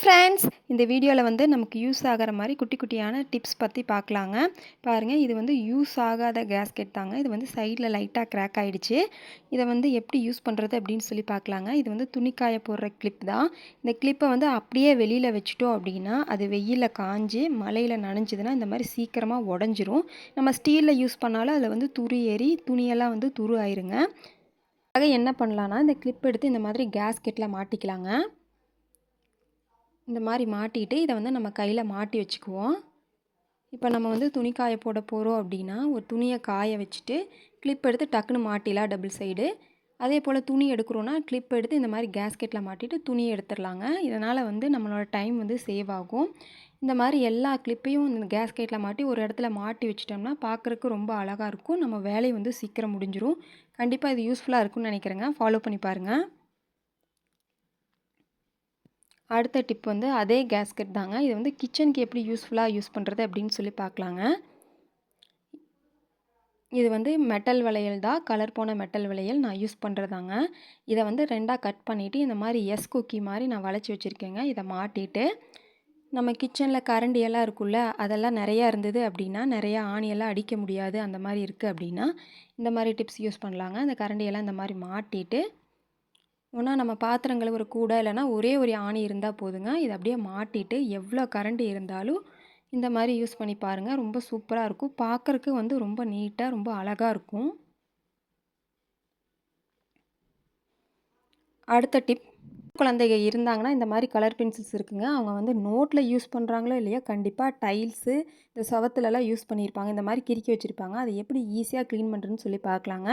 Friends இந்த வீடியோவில் வந்து நமக்கு யூஸ் ஆகிற மாதிரி குட்டி குட்டியான டிப்ஸ் பற்றி பார்க்கலாங்க பாருங்கள் இது வந்து யூஸ் ஆகாத கேஸ்கெட் தாங்க. இது வந்து சைடில் லைட்டாக கிராக் ஆகிடுச்சு இதை வந்து எப்படி யூஸ் பண்ணுறது அப்படின்னு சொல்லி பார்க்கலாங்க இது வந்து துணிக்காய போடுற கிளிப் தான். இந்த கிளிப்பை வந்து அப்படியே வெளியில் வச்சுட்டோம் அப்படின்னா அது வெயிலில் காஞ்சி மழையில் நனைஞ்சதுன்னா இந்த மாதிரி சீக்கிரமாக உடஞ்சிரும். நம்ம ஸ்டீலில் யூஸ் பண்ணாலும் அதில் வந்து துரு ஏறி துணியெல்லாம் வந்து துரு ஆயிருங்க. ஆக என்ன பண்ணலான்னா இந்த கிளிப் எடுத்து இந்த மாதிரி கேஸ்கெட்டில் மாட்டிக்கலாங்க. இந்த மாதிரி மாட்டிட்டு இதை வந்து நம்ம கையில் மாட்டி வச்சுக்குவோம். இப்போ நம்ம வந்து துணி காய போட போகிறோம் அப்படின்னா ஒரு துணியை காய வச்சுட்டு கிளிப் எடுத்து டக்குன்னு மாட்டிலாம் டபுள் சைடு அதே போல் துணி எடுக்கிறோன்னா கிளிப் எடுத்து இந்த மாதிரி கேஸ்கெட்டில் மாட்டிட்டு துணியை எடுத்துடலாங்க. இதனால் வந்து நம்மளோட டைம் வந்து சேவ் ஆகும். இந்த மாதிரி எல்லா கிளிப்பையும் இந்த கேஸ்கெட்டில் மாட்டி ஒரு இடத்துல மாட்டி வச்சிட்டோம்னா பார்க்குறக்கு ரொம்ப அழகாக இருக்கும். நம்ம வேலையை வந்து சீக்கிரம் முடிஞ்சிடும் கண்டிப்பாக இது யூஸ்ஃபுல்லாக இருக்கும்னு நினைக்கிறேங்க. ஃபாலோ பண்ணி பாருங்கள் அடுத்த டிப் வந்து அதே கேஸ்கட் தாங்க. இது வந்து கிச்சனுக்கு எப்படி யூஸ்ஃபுல்லாக யூஸ் பண்ணுறது அப்படின்னு சொல்லி பார்க்கலாங்க. இது வந்து மெட்டல் வளையல் தான். கலர் போன மெட்டல் வளையல் நான் யூஸ் பண்ணுறதாங்க இதை வந்து ரெண்டாக கட் பண்ணிவிட்டு இந்த மாதிரி எஸ் குக்கி மாதிரி நான் வளைச்சி வச்சுருக்கேங்க. இதை மாட்டிட்டு நம்ம கிச்சனில் கரண்டி எல்லாம் இருக்குல்ல அதெல்லாம் நிறையா இருந்தது அப்படின்னா நிறையா ஆணியெல்லாம் அடிக்க முடியாது அந்த மாதிரி இருக்குது அப்படின்னா இந்த மாதிரி டிப்ஸ் யூஸ் பண்ணலாங்க. அந்த கரண்டியெல்லாம் இந்த மாதிரி மாட்டிட்டு ஒன்றா நம்ம பாத்திரங்கள் ஒரு கூடை இல்லைனா ஒரே ஒரு ஆணி இருந்தால் போதுங்க. இதை அப்படியே மாட்டிட்டு எவ்வளோ கரண்ட் இருந்தாலும் இந்த மாதிரி யூஸ் பண்ணி பாருங்கள் ரொம்ப சூப்பராக இருக்கும். பார்க்குறக்கு வந்து ரொம்ப நீட்டாக ரொம்ப அழகாக இருக்கும். அடுத்த டிப் குழந்தைங்க இருந்தாங்கன்னா இந்த மாதிரி கலர் பென்சில்ஸ் இருக்குங்க. அவங்க வந்து நோட்டில் யூஸ் பண்ணுறாங்களோ இல்லையா கண்டிப்பாக டைல்ஸு இந்த சவத்துலலாம் யூஸ் பண்ணியிருப்பாங்க. இந்த மாதிரி கிறுக்கி வச்சுருப்பாங்க. அதை எப்படி ஈஸியாக க்ளீன் பண்ணுறதுன்னு சொல்லி பார்க்கலாங்க.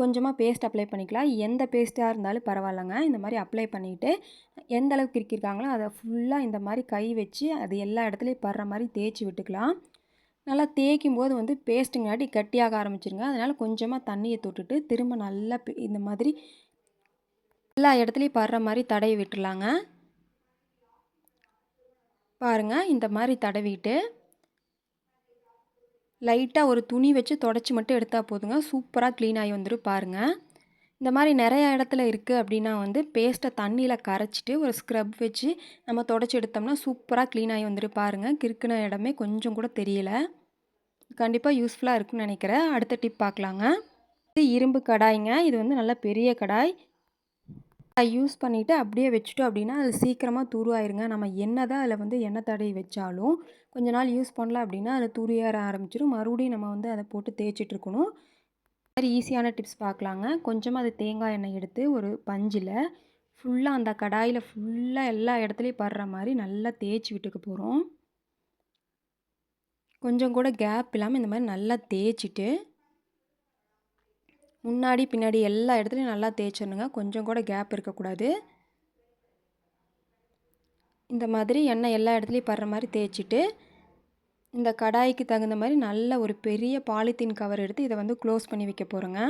கொஞ்சமாக பேஸ்ட் அப்ளை பண்ணிக்கலாம். எந்த பேஸ்ட்டாக இருந்தாலும் பரவாயில்லைங்க. இந்த மாதிரி அப்ளை பண்ணிவிட்டு எந்த அளவுக்கு கிறுக்கிருக்காங்களோ அதை ஃபுல்லாக இந்த மாதிரி கை வச்சு அது எல்லா இடத்துலையும் படுற மாதிரி தேய்ச்சி விட்டுக்கலாம். நல்லா தேய்க்கும் போது வந்து பேஸ்ட்டுங்காட்டி கட்டியாக ஆரம்பிச்சிருங்க. அதனால் கொஞ்சமாக தண்ணியை தொட்டுட்டு திரும்ப நல்லா இந்த மாதிரி எல்லா இடத்துலையும் படுற மாதிரி தடவி விட்டுலாங்க பாருங்கள் இந்த மாதிரி தடவிட்டு லைட்டாக ஒரு துணி வச்சு தொடச்சி மட்டும் எடுத்தால் போதுங்க. சூப்பராக க்ளீன் ஆகி வந்துடும் பாருங்கள் இந்த மாதிரி நிறையா இடத்துல இருக்குது அப்படின்னா வந்து பேஸ்ட்டை தண்ணியில் கரைச்சிட்டு ஒரு ஸ்க்ரப் வச்சு நம்ம தொடச்சி எடுத்தோம்னா சூப்பராக க்ளீன் ஆகி வந்துட்டு பாருங்கள் கிறுக்குன இடமே கொஞ்சம் கூட தெரியலை. கண்டிப்பாக யூஸ்ஃபுல்லாக இருக்குன்னு நினைக்கிறேன். அடுத்த டிப் பார்க்கலாங்க. இது இரும்பு கடாய்ங்க. இது வந்து நல்ல பெரிய கடாய். அதை யூஸ் பண்ணிவிட்டு அப்படியே வச்சுட்டோம் அப்படின்னா அது சீக்கிரமாக துருவாயிருங்க. நம்ம என்ன தான் அதில் வந்து எண்ணெய் தடவி வச்சாலும் கொஞ்ச நாள் யூஸ் பண்ணல அப்படின்னா அதில் துருயேற ஆரம்பிச்சிடும் மறுபடியும் நம்ம வந்து அதை போட்டு தேய்ச்சிட்ருக்கணும் மாதிரி ஈஸியான டிப்ஸ் பார்க்கலாங்க. கொஞ்சமாக அது தேங்காய் எண்ணெய் எடுத்து ஒரு பஞ்சில் ஃபுல்லாக அந்த கடாயில் ஃபுல்லாக எல்லா இடத்துலையும் படுற மாதிரி நல்லா தேய்ச்சி விட்டுக்க போகிறோம் கொஞ்சம் கூட கேப் இல்லாமல் இந்த மாதிரி நல்லா தேய்ச்சிட்டு முன்னாடி பின்னாடி எல்லா இடத்துலையும் நல்லா தேய்ச்சிடணுங்க. கொஞ்சம் கூட கேப் இருக்கக்கூடாது. இந்த மாதிரி எண்ணெய் எல்லா இடத்துலையும் படுற மாதிரி தேய்ச்சிட்டு இந்த கடாய்க்கு தகுந்த மாதிரி நல்ல ஒரு பெரிய பாலித்தீன் கவர் எடுத்து இதை வந்து க்ளோஸ் பண்ணி வைக்க போகிறோங்க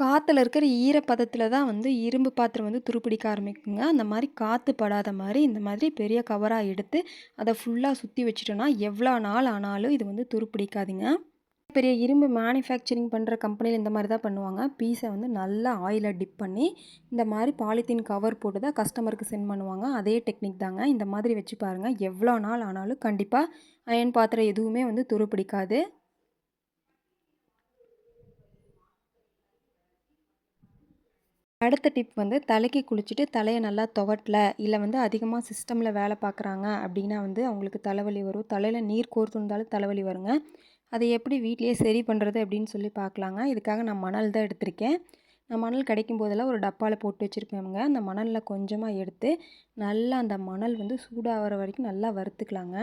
காற்றுல இருக்கிற ஈரப்பதத்தில் தான் வந்து இரும்பு பாத்திரம் வந்து துருப்பிடிக்க ஆரம்பிக்குங்க. அந்த மாதிரி காற்று படாத மாதிரி இந்த மாதிரி பெரிய கவராக எடுத்து அதை ஃபுல்லாக சுற்றி வச்சுட்டோன்னா எவ்வளோ நாள் ஆனாலும் இது வந்து துருப்பிடிக்காதுங்க. பெரிய இரும்பு மேனுஃபேக்சரிங் பண்ணுற கம்பெனியில் இந்த மாதிரி தான் பண்ணுவாங்க. பீஸை வந்து நல்லா ஆயிலில் டிப் பண்ணி இந்த மாதிரி பாலித்தீன் கவர் போட்டு தான் கஸ்டமருக்கு சென்ட் பண்ணுவாங்க. அதே டெக்னிக் தாங்க. இந்த மாதிரி வச்சு பாருங்கள் எவ்வளோ நாள் ஆனாலும் கண்டிப்பாக அயன் பாத்திரம் எதுவுமே வந்து துரு பிடிக்காது. அடுத்த டிப் வந்து தலைக்கு குளிச்சுட்டு தலையை நல்லா துவட்டல இல்லை வந்து அதிகமாக சிஸ்டமில் வேலை பார்க்குறாங்க அப்படின்னா வந்து அவங்களுக்கு தலைவலி வரும். தலையில் நீர் கோர்த்து இருந்தாலும் தலைவலி வருங்க. அதை எப்படி வீட்லேயே சரி பண்ணுறது அப்படின்னு சொல்லி பார்க்கலாங்க. இதுக்காக நான் மணல் தான் எடுத்திருக்கேன். நான் மணல் கிடைக்கும் போதெல்லாம் ஒரு டப்பாவில் போட்டு வச்சுருப்பேங்க. அந்த மணலில் கொஞ்சமாக எடுத்து நல்லா அந்த மணல் வந்து சூடாகிற வரைக்கும் நல்லா வறுத்துக்கலாங்க.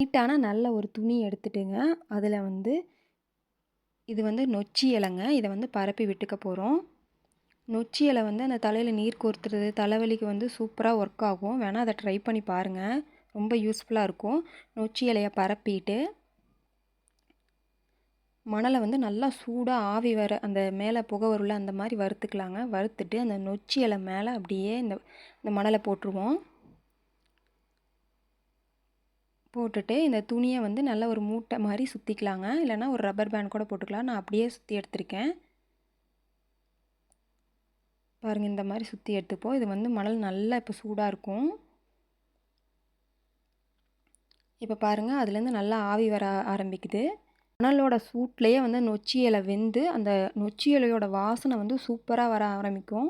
நீட்டான நல்ல ஒரு துணி எடுத்துட்டுங்க. அதில் வந்து இது வந்து நொச்சி இலைங்க. இதை வந்து பரப்பி விட்டுக்க போகிறோம். நொச்சி இலை வந்து அந்த தலையில் நீர் கோர்த்துறது தலைவலிக்கு வந்து சூப்பராக ஒர்க் ஆகும். வேணால் அதை ட்ரை பண்ணி பாருங்கள் ரொம்ப யூஸ்ஃபுல்லாக இருக்கும். நொச்சி இலையை பரப்பிட்டு மணலை வந்து நல்லா சூடாக ஆவி வர அந்த மேலே புகை வரும்ல அந்த மாதிரி வறுத்துக்கலாங்க. வறுத்துட்டு அந்த நொச்சி இலை மேலே அப்படியே இந்த இந்த மணலை போட்டுருவோம். போட்டுட்டு இந்த துணியை வந்து நல்லா ஒரு மூட்டை மாதிரி சுற்றிக்கலாங்க இல்லைனா ஒரு ரப்பர் பேண்ட் கூட போட்டுக்கலாம். நான் அப்படியே சுற்றி எடுத்திருக்கேன். பாருங்கள் இந்த மாதிரி சுற்றி எடுத்துப்போம். இது வந்து மணல் நல்லா இப்போ சூடாக இருக்கும். இப்போ பாருங்கள் அதுலேருந்து நல்லா ஆவி வர ஆரம்பிக்குது. மணலோட சூட்லேயே வந்து நொச்சி இலை வெந்து அந்த நொச்சி இலையோட வாசனை வந்து சூப்பராக வர ஆரம்பிக்கும்.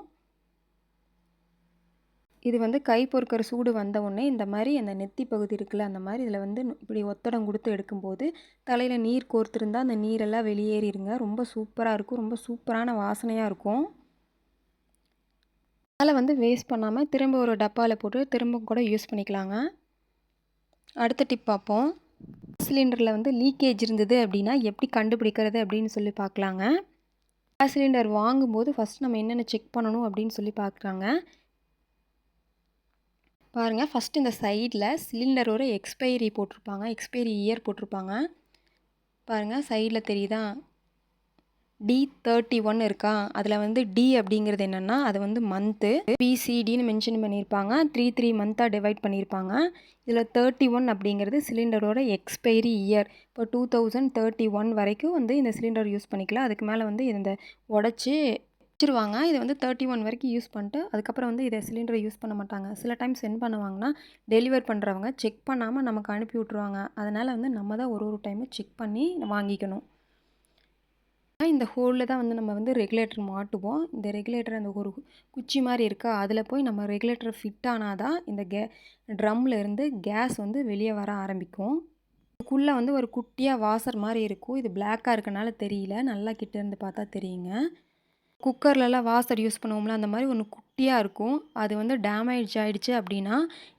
இது வந்து கை பொறுக்கிற சூடு வந்த உடனே இந்த மாதிரி அந்த நெத்தி பகுதி இருக்குல்ல அந்த மாதிரி இதில் வந்து இப்படி ஒத்தடம் கொடுத்து எடுக்கும்போது தலையில் நீர் கோர்த்துருந்தா அந்த நீரெல்லாம் வெளியேறிடுங்க ரொம்ப சூப்பராக இருக்கும். ரொம்ப சூப்பரான வாசனையாக இருக்கும். அதில் வந்து வேஸ்ட் பண்ணாமல் திரும்ப ஒரு டப்பாவில் போட்டு திரும்ப கூட யூஸ் பண்ணிக்கலாங்க. அடுத்த டிப் பார்ப்போம். சிலிண்டரில் வந்து லீக்கேஜ் இருந்தது அப்படின்னா எப்படி கண்டுபிடிக்கிறது அப்படின்னு சொல்லி பார்க்கலாங்க. கேஸ் சிலிண்டர் வாங்கும்போது ஃபஸ்ட் நம்ம என்னென்ன செக் பண்ணணும் அப்படின்னு சொல்லி பார்க்குறாங்க பாருங்கள் ஃபஸ்ட்டு இந்த சைடில் சிலிண்டரோட எக்ஸ்பைரி போட்டிருப்பாங்க எக்ஸ்பைரி இயர் போட்டிருப்பாங்க. பாருங்கள் சைடில் தெரியுதா? டி தேர்ட்டி ஒன் இருக்கா? அதில் வந்து டி அப்படிங்கிறது என்னென்னா அது வந்து மந்த்து பிசிடின்னு மென்ஷன் பண்ணியிருப்பாங்க. த்ரீ த்ரீ மந்த்தாக டிவைட் பண்ணியிருப்பாங்க. இதில் தேர்ட்டி ஒன் அப்படிங்கிறது சிலிண்டரோட எக்ஸ்பைரி இயர் இப்போ டூ தௌசண்ட் தேர்ட்டி ஒன் வரைக்கும் வந்து இந்த சிலிண்டர் யூஸ் பண்ணிக்கலாம். அதுக்கு மேலே வந்து இந்த உடச்சி வச்சுருவாங்க. இதை வந்து தேர்ட்டி ஒன் வரைக்கும் யூஸ் பண்ணிட்டு அதுக்கப்புறம் வந்து இதை சிலிண்டரை யூஸ் பண்ண மாட்டாங்க. சில டைம் சென்ட் பண்ணுவாங்கன்னா டெலிவர் பண்ணுறவங்க செக் பண்ணாமல் நமக்கு அனுப்பி விட்ருவாங்க அதனால் வந்து நம்ம தான் ஒரு ஒரு டைமும் செக் பண்ணி வாங்கிக்கணும். இந்த ஹோலில் தான் வந்து நம்ம வந்து ரெகுலேட்டர் மாட்டுவோம். இந்த ரெகுலேட்டர் அந்த ஒரு குச்சி மாதிரி இருக்கா அதில் போய் நம்ம ரெகுலேட்டர் ஃபிட் ஆனால் தான் இந்த கே ட்ரம்மில் இருந்து கேஸ் வந்து வெளியே வர ஆரம்பிக்கும். இதுக்குள்ளே வந்து ஒரு குட்டியாக வாசர் மாதிரி இருக்கும். இது பிளாக்காக இருக்கனால தெரியல. நல்லா கிட்ட இருந்து பார்த்தா தெரியுங்க. குக்கர்லலாம் வாசர் யூஸ் பண்ணுவோம்ல அந்த மாதிரி ஒன்று குட்டியாக இருக்கும். அது வந்து டேமேஜ் ஆகிடுச்சு அப்படின்னா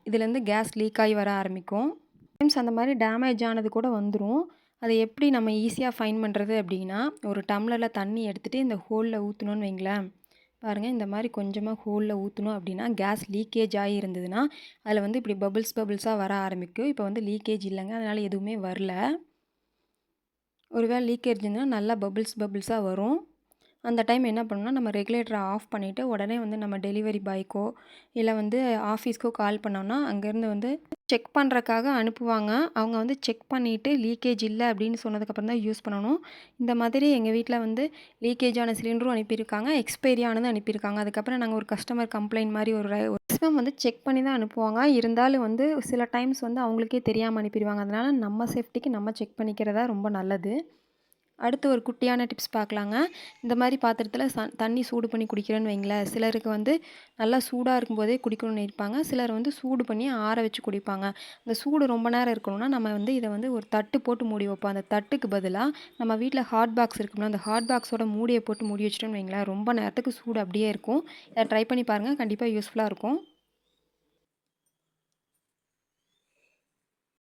இதுலேருந்து கேஸ் லீக் ஆகி வர ஆரம்பிக்கும். டைம்ஸ் அந்த மாதிரி டேமேஜ் ஆனது கூட வந்துடும் அதை எப்படி நம்ம ஈஸியாக ஃபைன் பண்ணுறது அப்படின்னா ஒரு டம்ளரில் தண்ணி எடுத்துகிட்டு இந்த ஹோலில் ஊற்றணுன்னு வைங்களேன். பாருங்கள் இந்த மாதிரி கொஞ்சமாக ஹோலில் ஊற்றணும் அப்படின்னா கேஸ் லீக்கேஜ் ஆகி இருந்ததுன்னா அதில் வந்து இப்படி பபுள்ஸ் பபுள்ஸாக வர ஆரம்பிக்கும். இப்போ வந்து லீக்கேஜ் இல்லைங்க அதனால் எதுவுமே வரல. ஒருவேளை லீக்கேஜ் இருந்ததுன்னா நல்லா பபுள்ஸ் பபுள்ஸாக வரும். அந்த டைம் என்ன பண்ணணும்னா நம்ம ரெகுலேட்டரை ஆஃப் பண்ணிவிட்டு உடனே வந்து நம்ம டெலிவரி பாய்க்கோ இல்லை வந்து ஆஃபீஸ்க்கோ கால் பண்ணோம்னா அங்கேருந்து வந்து செக் பண்ணுறக்காக அனுப்புவாங்க. அவங்க வந்து செக் பண்ணிவிட்டு லீக்கேஜ் இல்லை அப்படின்னு சொன்னதுக்கப்புறம் தான் யூஸ் பண்ணணும். இந்த மாதிரி எங்கள் வீட்டில் வந்து லீக்கேஜான சிலிண்டரும் அனுப்பியிருக்காங்க எக்ஸ்பைரி ஆனதும் அனுப்பியிருக்காங்க. அதுக்கப்புறம் நாங்கள் ஒரு கஸ்டமர் கம்ப்ளைண்ட் மாதிரி ஒரு மேக்ஸிமம் வந்து செக் பண்ணி தான் அனுப்புவாங்க. இருந்தாலும் வந்து சில டைம்ஸ் வந்து அவங்களுக்கே தெரியாமல் அனுப்பிடுவாங்க. அதனால் நம்ம சேஃப்டிக்கு நம்ம செக் பண்ணிக்கிறதா ரொம்ப நல்லது. அடுத்து ஒரு குட்டியான டிப்ஸ் பார்க்கலாங்க. இந்த மாதிரி பாத்திரத்தில் ச தண்ணி சூடு பண்ணி குடிக்கிறேன்னு வைங்களேன். சிலருக்கு வந்து நல்லா சூடாக இருக்கும்போதே குடிக்கணும்னு இருப்பாங்க சிலர் வந்து சூடு பண்ணி ஆற வச்சு குடிப்பாங்க. இந்த சூடு ரொம்ப நேரம் இருக்கணும்னா நம்ம வந்து இதை வந்து ஒரு தட்டு போட்டு மூடி வைப்போம். அந்த தட்டுக்கு பதிலாக நம்ம வீட்டில் ஹாட் பாக்ஸ் இருக்கணும் அந்த ஹாட் பாக்ஸோட மூடியை போட்டு மூடி வச்சிட்டோம்னு வைங்களேன். ரொம்ப நேரத்துக்கு சூடு அப்படியே இருக்கும். இதை ட்ரை பண்ணி பாருங்கள் கண்டிப்பாக யூஸ்ஃபுல்லாக இருக்கும்.